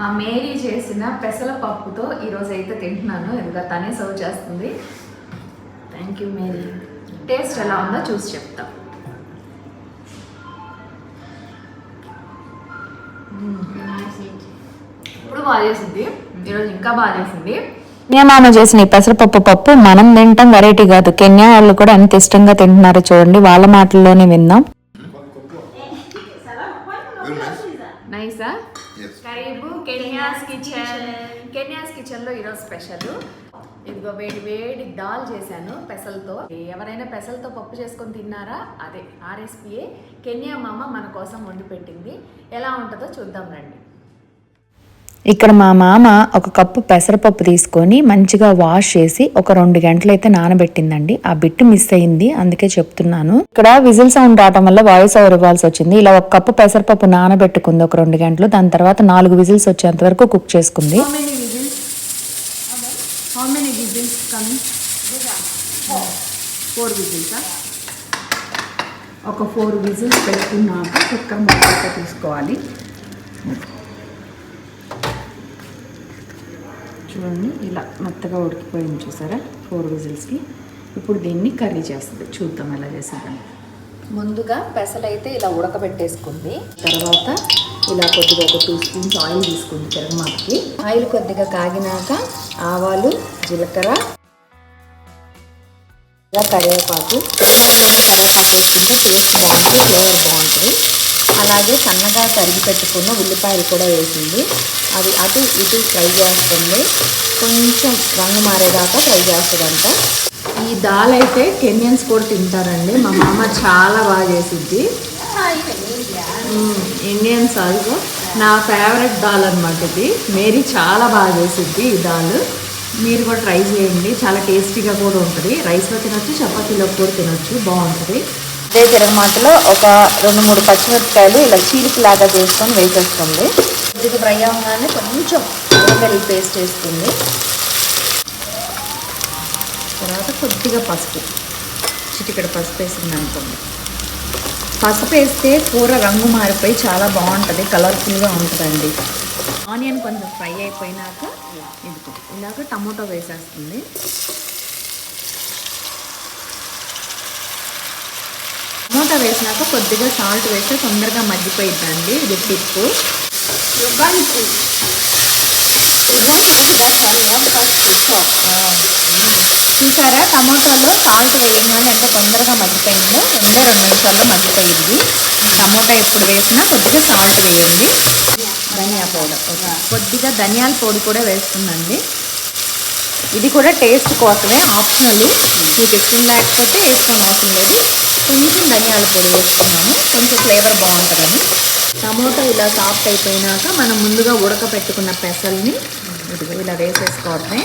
మా మేరీ చేసిన పెసల పప్పుతో ఈరోజు అయితే తింటున్నాను. ఇదిగా తనే సర్వ్ చేస్తుంది. Thank you Mary. టేస్ట్ ఎలా ఉందో చూసి చెప్తా. ఇప్పుడు బాగా చేసింది. ఈరోజు ఇంకా బాగా చేసింది. మామ చేసిన ఈ పెసరపప్పు పప్పు మనం తింటాం వెరైటీ కాదు. కెన్యా వాళ్ళు కూడా ఎంత ఇష్టంగా తింటున్నారో చూడండి. వాళ్ళ మాటల్లోనే విందాం నైసా కెన్యాస్ కిచెన్ కెన్యాస్ కిచెన్లో ఈరోజు స్పెషల్. ఇదిగో వేడి వేడి దాల్ చేశాను పెసలతో. ఎవరైనా పెసలతో పప్పు చేసుకొని తిన్నారా? అదే ఆ రెసిపీయే కెన్యా మామ మన కోసం వండి పెట్టింది. ఎలా ఉంటుందో చూద్దాం రండి. ఇక్కడ మా మామ ఒక కప్పు పెసరపప్పు తీసుకొని మంచిగా వాష్ చేసి ఒక రెండు గంటలు అయితే నానబెట్టిందండి. ఆ బిట్టు మిస్ అయింది అందుకే చెప్తున్నాను. ఇక్కడ విజిల్ సౌండ్ రావటం వల్ల వాయిస్ ఓవర్ ఇవ్వాల్సి వచ్చింది. ఇలా ఒక కప్పు పెసరపప్పు నానబెట్టుకుంది ఒక రెండు గంటలు దాని తర్వాత నాలుగు విజిల్స్ వచ్చేంత వరకు కుక్ చేసుకుంది. ఒక ఫోర్ విజిల్స్ పెట్టుకున్నాక కుక్కర్ మొక్క తీసుకోవాలి. చూడండి ఇలా మెత్తగా ఉడికిపోయింది చూసారా? ఫోర్ విజిల్స్కి ఇప్పుడు దీన్ని కర్రీ చేస్తుంది. చూద్దాం ఎలా చేసేదని ముందుగా పెసలైతే ఇలా ఉడకబెట్టేసుకుంది. తర్వాత ఇలా కొద్దిగా ఒక టూ స్పూన్స్ ఆయిల్ తీసుకుంది తిరగమాతకి ఆయిల్ కొద్దిగా కాగినాక ఆవాలు జీలకర్ర ఇలా కరివేపాకు కరివేపాకు వేసుకుంటే టేస్ట్ బాగుంటుంది ఫ్లేవర్ బాగుంటుంది. అలాగే సన్నగా తరిగి పెట్టుకున్న ఉల్లిపాయలు కూడా వేసింది. అవి అటు ఇటు ఫ్రై చేస్తుంది. కొంచెం రంగు మారేదాకా ఫ్రై చేస్తుందంట. ఈ దాల్ అయితే కెన్యన్స్ కూడా తింటారండి. మా మామ చాలా బాగా చేసిద్ది. ఇండియన్స్ ఆల్సో నా ఫేవరెట్ దాల్ అనమాట ఇది. మేరీ చాలా బాగా చేసిద్ది ఈ దాల్. మీరు కూడా ట్రై చేయండి. చాలా టేస్టీగా కూడా ఉంటుంది. రైస్లో తినొచ్చు చపాతీలో కూడా తినొచ్చు. బాగుంటుంది. అదే తిరగమాతలో ఒక రెండు మూడు పచ్చిమిరపకాయలు ఇలా చీలికలాగా చేసుకొని వేసేస్తుంది. కొద్దిగా ఫ్రై అవ్వగానే కొంచెం వెల్లుల్లి పేస్ట్ వేస్తుంది తర్వాత కొద్దిగా పసుపు చిటికడ పసుపు వేసింది అనుకోండి. పసుపు వేస్తే కూర రంగు మారిపోయి చాలా బాగుంటుంది కలర్ఫుల్గా ఉంటుందండి. ఆనియన్ కొంచెం ఫ్రై అయిపోయినాక ఇదిగో ఇలాగ టమాటో వేసేస్తుంది. టమాటా వేసినాక కొద్దిగా సాల్ట్ వేస్తే తొందరగా మగ్గిపోయిద్దండి. ఇది టిప్పు. చూసారా? టమాటాలో సాల్ట్ వేయగానే ఎంత తొందరగా మగ్గిపోయిందో రెండే రెండు నిమిషాల్లో మగ్గిపోయింది. టమాటా ఎప్పుడు వేసినా కొద్దిగా సాల్ట్ వేయండి. ధనియా పౌడర్. కొద్దిగా ధనియాల పొడి కూడా వేస్తుందండి. ఇది కూడా టేస్ట్ కోసమే. ఆప్షనల్ మీకు ఇష్టం లేకపోతే వేసుకోని అవసరం లేదు కొంచెం ధనియాల పొడి వేసుకున్నాను కొంచెం ఫ్లేవర్ బాగుంటుందని. టమోటా ఇలా సాఫ్ట్ అయిపోయినాక మనం ముందుగా ఉడకపెట్టుకున్న పెసల్ని ఇలా వేసేసుకోవడమే.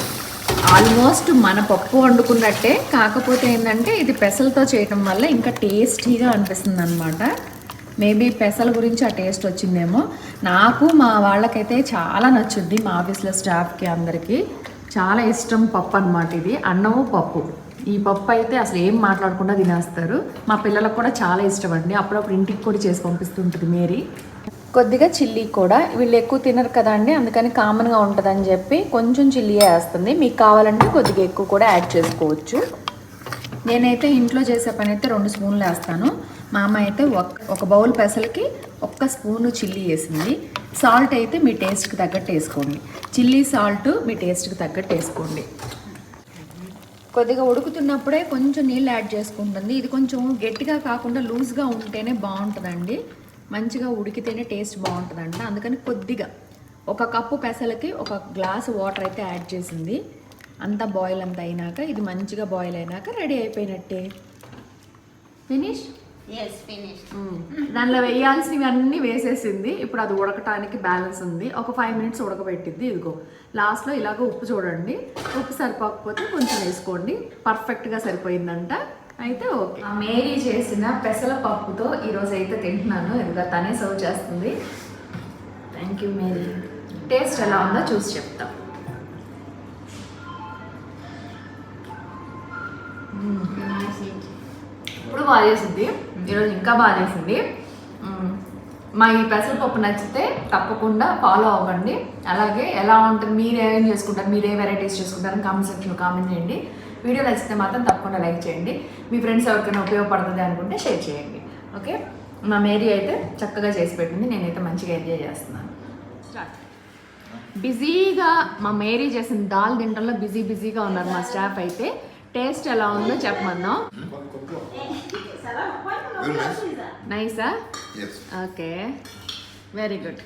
ఆల్మోస్ట్ మన పప్పు వండుకున్నట్టే. కాకపోతే ఏంటంటే ఇది పెసలతో చేయటం వల్ల ఇంకా టేస్టీగా అనిపిస్తుంది అనమాట మేబీ పెసల గురించి ఆ టేస్ట్ వచ్చిందేమో. నాకు మా వాళ్ళకైతే చాలా నచ్చుద్ది మా ఆఫీస్లో స్టాఫ్కి అందరికీ. చాలా ఇష్టం పప్పు అనమాట ఇది. అన్నము పప్పు. ఈ పప్పు అయితే అసలు ఏం మాట్లాడకుండా తినేస్తారు. మా పిల్లలకు కూడా చాలా ఇష్టం అండి. అప్పుడప్పుడు ఇంటికి కూడా చేసి పంపిస్తుంటుంది మేరీ. కొద్దిగా చిల్లీ కూడా. వీళ్ళు ఎక్కువ తినరు కదా అండి. అందుకని కామన్గా ఉంటుందని చెప్పి కొంచెం చిల్లీ వేస్తుంది. మీకు కావాలంటే కొద్దిగా ఎక్కువ కూడా యాడ్ చేసుకోవచ్చు. నేనైతే ఇంట్లో చేసే పని అయితే రెండు స్పూన్లు వేస్తాను. మా అమ్మ అయితే ఒక ఒక బౌల్ పెసలకి ఒక్క స్పూను చిల్లీ వేసింది. సాల్ట్ అయితే మీ టేస్ట్కి తగ్గట్టు వేసుకోండి. చిల్లీ సాల్ట్ మీ టేస్ట్కి తగ్గట్టు వేసుకోండి. కొద్దిగా ఉడుకుతున్నప్పుడే కొంచెం నీళ్ళు యాడ్ చేసుకుంటుంది. ఇది కొంచెం గట్టిగా కాకుండా లూజ్గా ఉంటేనే బాగుంటుందండి. మంచిగా ఉడికితేనే టేస్ట్ బాగుంటుందంట. అందుకని కొద్దిగా ఒక కప్పు పెసలకి ఒక గ్లాసు వాటర్ అయితే యాడ్ చేసింది. అంతా బాయిల్ అంతా అయినాక ఇది మంచిగా బాయిల్ అయినాక రెడీ అయిపోయినట్టే. ఫినిష్? దానిలో వేయాల్సినవి అన్నీ వేసేసింది. ఇప్పుడు అది ఉడకటానికి బ్యాలెన్స్ ఉంది. ఒక ఫైవ్ మినిట్స్ ఉడకబెట్టింది ఇదిగో లాస్ట్లో ఇలాగ ఉప్పు చూడండి. ఉప్పు సరిపోకపోతే కొంచెం వేసుకోండి. పర్ఫెక్ట్గా సరిపోయిందంట. అయితే ఓకే. ఆ మేరీ చేసిన పెసల పప్పుతో ఈరోజు అయితే తింటున్నాను. ఇదిగా తనే సర్వ్ చేస్తుంది. Thank you Mary. టేస్ట్ ఎలా ఉందో చూసి చెప్తా. ఇప్పుడు బాగా చేసింది ఈరోజు ఇంకా బాగా చేసింది. మా ఈ పెసరపప్పు నచ్చితే తప్పకుండా ఫాలో అవ్వండి. అలాగే ఎలా ఉంటుంది మీరు ఏం చేసుకుంటారు మీరు ఏ వెరైటీస్ చేసుకుంటారు కామెంట్ సెక్షన్లో కామెంట్ చేయండి. వీడియో నచ్చితే మాత్రం తప్పకుండా లైక్ చేయండి. మీ ఫ్రెండ్స్ ఎవరికైనా ఉపయోగపడుతుంది అనుకుంటే షేర్ చేయండి. ఓకే? మా మేరీ అయితే చక్కగా చేసి పెట్టింది. నేనైతే మంచిగా ఎంజాయ్ చేస్తున్నాను. స్టార్ట్ బిజీగా మా మేరీ చేసిన దాల్ తింటంలో బిజీ బిజీగా ఉన్నారు మా స్టాఫ్ అయితే. టేస్ట్ ఎలా ఉందో చెప్పమన్నాం. నైసా. Okay very good